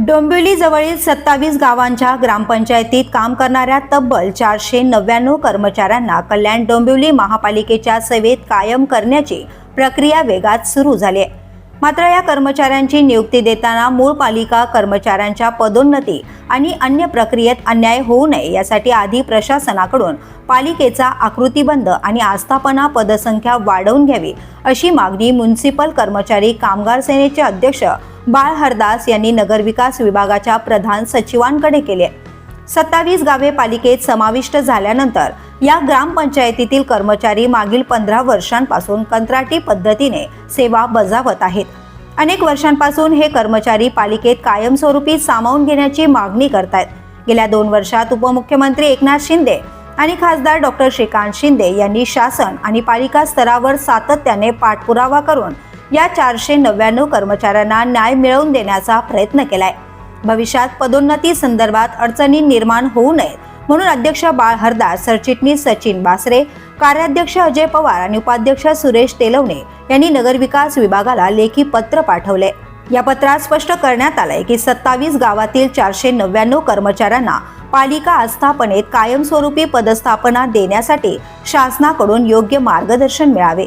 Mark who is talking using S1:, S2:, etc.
S1: डोंबिवली जवळील सत्तावीस गावांच्या ग्रामपंचायतीत काम करणाऱ्या तब्बल चारशे नव्याण्णव कर्मचाऱ्यांना कल्याण डोंबिवली महापालिकेच्या सेवेत कायम करण्याची प्रक्रिया वेगात सुरू झाली आहे. मात्र या कर्मचाऱ्यांची नियुक्ती देताना मूळ पालिका कर्मचाऱ्यांच्या पदोन्नती आणि अन्य प्रक्रियेत अन्याय होऊ नये यासाठी आधी प्रशासनाकडून पालिकेचा आकृतीबंध आणि आस्थापना पदसंख्या वाढवून घ्यावी अशी मागणी म्युन्सिपल कर्मचारी कामगार सेनेचे अध्यक्ष बाळ हरदास यांनी नगरविकास विभागाच्या प्रधान सचिवांकडे केले. आहे सत्तावीस गावे पालिकेत समाविष्ट झाल्यानंतर या ग्रामपंचायतीतील कर्मचारी मागील पंधरा वर्षांपासून कंत्राटी पद्धतीने सेवा बजावत आहेत. अनेक वर्षांपासून हे कर्मचारी पालिकेत कायमस्वरूपी सामावून घेण्याची मागणी करतायत. गेल्या दोन वर्षात उपमुख्यमंत्री एकनाथ शिंदे आणि खासदार डॉक्टर श्रीकांत शिंदे यांनी शासन आणि पालिका स्तरावर सातत्याने पाठपुरावा करून या चारशे नव्याण्णव कर्मचाऱ्यांना न्याय मिळवून देण्याचा प्रयत्न केलाय. भविष्यात पदोन्नती संदर्भात अडचणी निर्माण होऊ नयेत म्हणून अध्यक्ष बाळ हरदास सरचिटणीस सचिन बासरे कार्याध्यक्ष अजय पवार आणि उपाध्यक्ष सुरेश तेलवणे यांनी नगरविकास विभागाला लेखी पत्र पाठवले या पत्रात स्पष्ट करण्यात आलंय की सत्तावीस गावातील चारशे नव्याण्णव कर्मचाऱ्यांना पालिका आस्थापनेत कायमस्वरूपी पदस्थापना देण्यासाठी शासनाकडून योग्य मार्गदर्शन मिळावे.